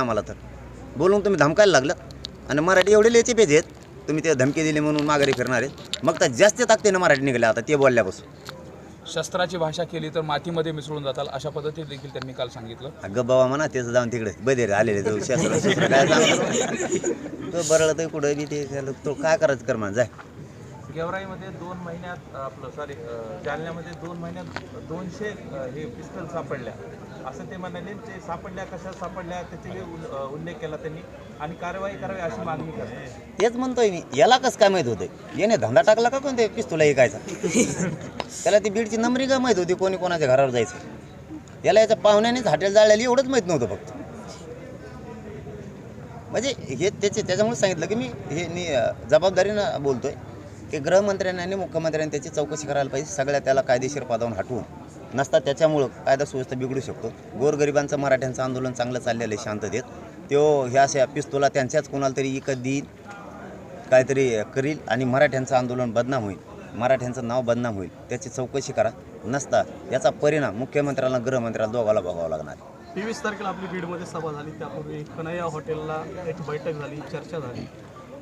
आम्हाला तर. बोलून तुम्ही धमकायला लागलं आणि मराठी एवढे लेचे पेज आहेत तुम्ही ते धमकी दिली म्हणून माघारी फिरणार आहेत. मग तर जास्त ताकदीनं मराठी निघाल्या आता ते बोलल्यापासून. शस्त्राची भाषा केली तर मातीमध्ये मिसळून जाताल अशा पद्धतीत देखील त्यांनी काल सांगितलं. अगं बाबा म्हणा त्याचं जाऊन तिकडे बदेर आलेले तो शास्त्र शास्त्र काय सांगतो तो बरळत आहे कुठं बी ते तो काय करायचं कर म्हणा जाय. गेवराईमध्ये दोन महिन्यात आपलं सॉरी जालन्यामध्ये दोन महिन्यात दोनशे हे पिस्तल सापडल्या. असं ते म्हणाले ते सापडल्या कशा सापडल्या त्याचे उल्लेख केला त्यांनी आणि कारवाई करावी अशी मागणी करते तेच म्हणतोय मी. याला कसं काय माहीत होतं याने धंदा टाकला का कोणते पिस्तुला ऐकायचा? त्याला ती बीडची नंबरी का माहीत होती कोणी कोणाच्या घरावर जायचं? याला याच्या पाहुण्यानेच हॉटेल जाळलेली एवढंच माहीत नव्हतं फक्त. म्हणजे हे त्याचे त्याच्यामुळे सांगितलं की मी हे मी जबाबदारीनं बोलतोय. की गृहमंत्र्यांनी आणि मुख्यमंत्र्यांनी त्याची चौकशी करायला पाहिजे. सगळ्या त्याला कायदेशीर पदावून हटवून. नसता त्याच्यामुळं कायदा सुव्यवस्था बिघडू शकतो. गोरगरिबांचं मराठ्यांचं आंदोलन चांगलं चाललेलं आहे शांततेत तो ह्या अशा पिस्तुला त्यांच्याच कोणाला तरी इकत देईल काहीतरी करील आणि मराठ्यांचं आंदोलन बदनाम होईल. मराठ्यांचं नाव बदनाम होईल. त्याची चौकशी करा. नसता याचा परिणाम मुख्यमंत्र्याला गृहमंत्र्याला दोघाला बघावा लागणार. तेवीस तारखेला आपली बीडमध्ये सभा झाली. त्यापूर्वी कन्हैया हॉटेलला एक बैठक झाली चर्चा झाली.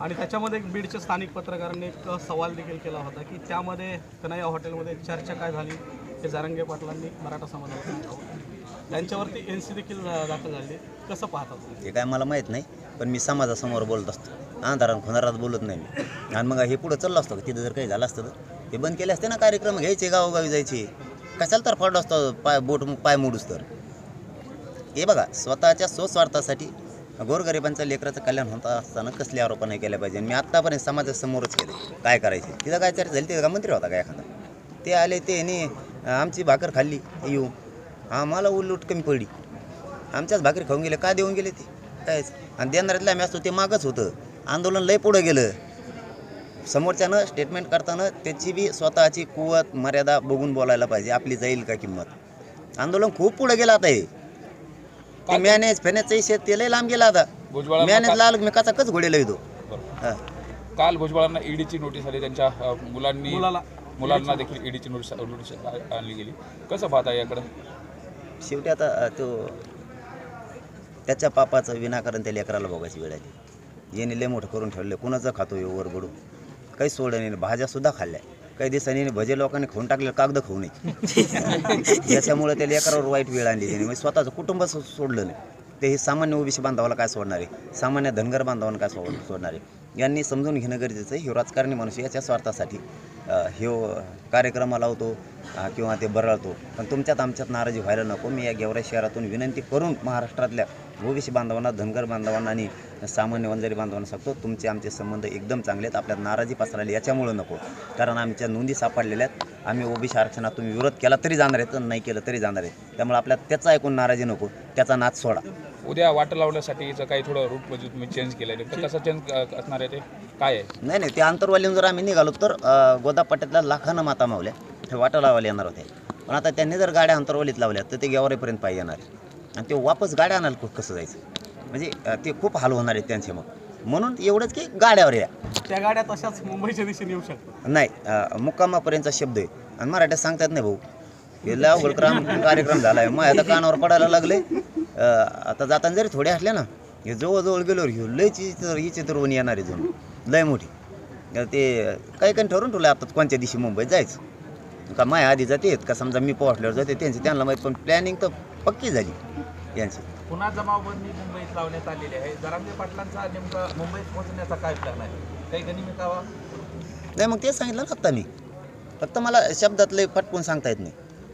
आणि त्याच्यामध्ये एक बीडच्या स्थानिक पत्रकारांनी एक सवाल देखील केला होता की त्यामध्ये कन्हैया हॉटेलमध्ये चर्चा काय झाली? हे जारंगे पाटलांनी मराठा समाजाला त्यांच्यावरती एन सी देखील दाखल झाली कसं पाहतात हे काय मला माहीत नाही पण मी समाजासमोर बोलत असतो. अंधारात खुनारात बोलत नाही मी. आणि मग हे पुढं चाललं असतं का? तिथं जर काही झालं असतं तर? हे बंद केले असते ना कार्यक्रम? घ्यायचे गावोगावी जायचे. कशाला तर फाडलं असतं? पाय बोट पाय मोडूस तर. हे बघा स्वतःच्या स्वस्वार्थासाठी गोरगरिबांचं लेकराचं कल्याण होत असताना कसले आरोप नाही केले पाहिजे. मी आत्तापर्यंत समाजासमोरच केले. काय करायचे? तिथं काय चर्चा झाली? तिथं का मंत्री होता का एखादा? ते आले ते ह्यानी आमची भाकर खाल्ली. येऊ. आम्हाला उलूट कमी पडली. आमच्याच भाकरी खाऊन गेले. का देऊन गेले ते? कायच. आणि देणाऱ्यातलं आम्ही असतो ते मागच होतं. आंदोलन लय पुढं गेलं. समोरच्यानं स्टेटमेंट करताना त्याची बी स्वतःची कुवत मर्यादा बघून बोलायला पाहिजे. आपली जाईल का किंमत? आंदोलन खूप पुढे गेलं आता हे. ते मॅनेज फॅनेजचं शेत ते लय लांब गेला आता. भुजबळ मॅनेज लाल मी कचा घोडेला येतो हा. काल भुजबळांना ईडीची नोटीस आली त्यांच्या अ, मुलांनी मुलाला. मुलांना देखील ईडीची नोटीस नोटीस आ- आणली गेली. कसं पाहता याकडं? शेवटी आता अ, तो त्याच्या पापाचं विनाकारण त्या लेकराला बघायची वेळ आली. याने लय मोठं करून ठेवलं कुणाचं खातो यो वर बडू? काही सोडलं नाही भाज्यासुद्धा खाल्ल्या. काही दिवसांनी भजे लोकांनी खाऊन टाकलेलं कागद खाऊ नये याच्यामुळे त्या लेकरावर वाईट वेळ आणली त्याने. म्हणजे स्वतःचं कुटुंब सोडलं नाही. ते हे सामान्य ओबीसी बांधवाला काय सोडणार आहे? सामान्य धनगर बांधवांना काय सोड सोडणार आहे? यांनी समजून घेणं गरजेचं आहे. हे राजकारणी मनुष्य याच्या स्वार्थासाठी. हे ह्यो कार्यक्रम लावतो किंवा ते बरळतो. पण तुमच्यात आमच्यात नाराजी व्हायला नको. मी या गेवराई शहरातून विनंती करून महाराष्ट्रातल्या ओबीसी बांधवांना धनगर बांधवांना आणि सामान्य वंजारी बांधवांना सांगतो तुमचे आमचे संबंध एकदम चांगले आहेत. आपल्यात नाराजी पसरायला याच्यामुळं नको. कारण आमच्या नोंदी सापडलेल्या आहेत. आम्ही ओबीसी आरक्षणात तुम्ही विरोध केला तरी जाणार आहेत नाही केलं तरी जाणार आहे त्यामुळे आपल्यात त्याचा ऐकून नाराजी नको. त्याचा नाच सोडा. उद्या वाट लावण्यासाठी याचं काही थोडं रूट म्हणजे तुम्ही चेंज केलं आहे तर कसं चेंज असणार आहे ते? काय आहे? नाही नाही ते आंतरवालीहून जर आम्ही निघालो तर अ, गोदापट्ट्यातल्या लाखानं माता मावल्या. ते वाटा लावायला येणार होते. पण आता त्यांनी जर गाड्या अंतरवालीत लावल्या तर ते गेवारेपर्यंत पाहिजे येणार आहे. आणि ते वापस गाड्या आणायला खूप कसं जायचं? म्हणजे ते खूप हाल होणार आहेत त्यांचे मग. म्हणून एवढंच की गाड्यावर या. त्या गाड्या तशाच मुंबईच्या दिशेने येऊ शकतात. नाही मुक्कामापर्यंतचा शब्द आहे. आणि मराठ्यात सांगतात नाही भाऊ हे क्रम कार्यक्रम झाला आहे मग आता कानावर पडायला लागले. आता जाताना जरी थोडे असले ना हे जवळजवळ गेल्यावर घेऊ लय चित्र ही चित्रवणी येणार आहे लय मोठी. ते काही काही ठरवून ठेवलं आता कोणत्या दिवशी मुंबईत जायचं? का माया आधी जाते का समजा मी पोहोचल्यावर जाते त्यांची त्यांना माहीत पण प्लॅनिंग तर पक्की झाली यांची. पुन्हा जमावबंदी मुंबईत लावण्यात आलेली आहे. जरांगे पाटलांचा नेमका मुंबईत पोहोचण्याचा काय प्लॅन आहे? काही गनिमिकावा नाही मग तेच सांगितलं ना आत्ता मी फक्त मला शब्दातले फटकून सांगता येत नाही.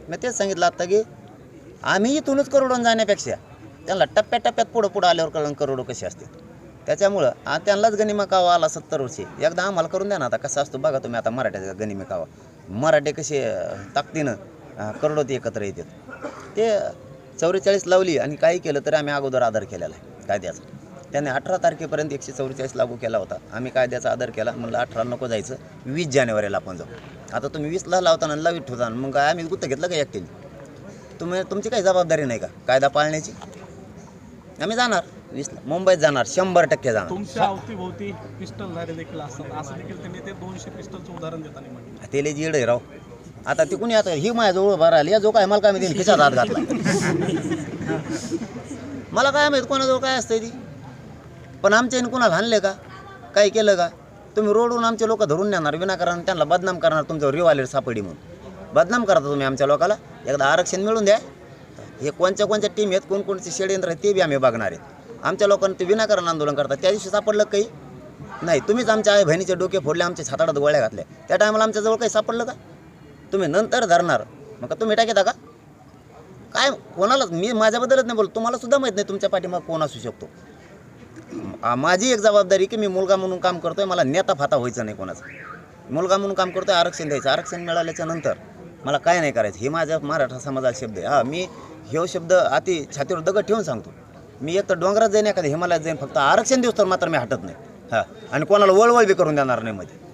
मी तेच सांगितलं आत्ता की आम्ही इथूनच करोडून जाण्यापेक्षा त्यांना टप्प्याटप्प्यात पुढं पुढं आल्यावर कळण करोडो कसे असते त्याच्यामुळं त्यांनाच गनिमा कावा आला सत्तर वर्षी. एकदा आम्हाला करून द्या ना आता कसा असतो बघा तुम्ही आता मराठ्याचा गनिमे कावा. मराठे कसे ताकदीनं अं, ते एकत्र येतात. ते चौवेचाळीस लावली आणि काही केलं तरी आम्ही अगोदर आदर केलेला आहे कायद्याचा. त्याने अठरा तारखेपर्यंत एकशे चौवेचाळीस लागू केला होता. आम्ही कायद्याचा आदर केला म्हणलं अठरा नको जायचं वीस जानेवारीला आपण जाऊ. आता तुम्ही वीसला लावताना आणि लावीत ठेवता मग काय आम्ही गुत्त घेतलं का एकट्याने तुम्ही तुमची काही जबाबदारी नाही का कायदा पाळण्याची? आम्ही जाणार? वीसला मुंबईत जाणार शंभर टक्के जाणार. तुमच्या अवतीभोवती पिस्टल झाले देखील असतात. असं देखील त्यांनी ते दोनशे पिस्टलचं उदाहरण देताना म्हटलं. तेले जीड आहे राव. आता ती कुणी आता ही माझ्याजवळ उभा राहिली या जो काय मला काय मी देईन खिशात हात घातला. मला काय माहीत कोणाजवळ काय असतं ती? पण आमच्या कोणाला हाणले का? काही केलं का? तुम्ही रोडवरून आमचे लोक धरून नेणार विनाकारण त्यांना बदनाम करणार तुमच्यावर रिवालेर सापडी म्हणून. बदनाम करता तुम्ही आमच्या लोकाला. एकदा आरक्षण मिळून द्या. हे कोणत्या कोणत्या टीम आहेत कोणकोणते षडयंत्र आहेत ते बी आम्ही बघणार आहेत. आमच्या लोकांना ते विनाकारण आंदोलन करतात. त्या दिवशी सापडलं काही? नाही. तुम्हीच आमच्या आई बहिणीचे डोके फोडले आमच्या छाताडात गोळ्या घातल्या. त्या टायमाला आमच्याजवळ काही सापडलं का? तुम्ही नंतर धरणार. मग का तुम्ही टाकेता का? काय कोणालाच मी माझ्याबद्दलच नाही बोलतो. तुम्हाला सुद्धा माहीत नाही तुमच्या पाठीमाग कोण असू शकतो. माझी एक जबाबदारी की मी मुलगा म्हणून काम करतोय मला नेता फाता व्हायचं नाही कोणाचं. मुलगा म्हणून काम करतोय आरक्षण द्यायचं. आरक्षण मिळाल्याच्या नंतर मला काय नाही करायचं. हे माझ्या मराठा समाजाचा शब्द आहे. हा मी ह्यो शब्द अति छातीवर दगड ठेवून सांगतो. मी एक तर डोंगरात जाईन एखाद्या हिमालयात जाईन फक्त आरक्षण दिवस तर मात्र मी हटत नाही. हां आणि कोणाला वळवळ बी करून देणार नाही मध्ये.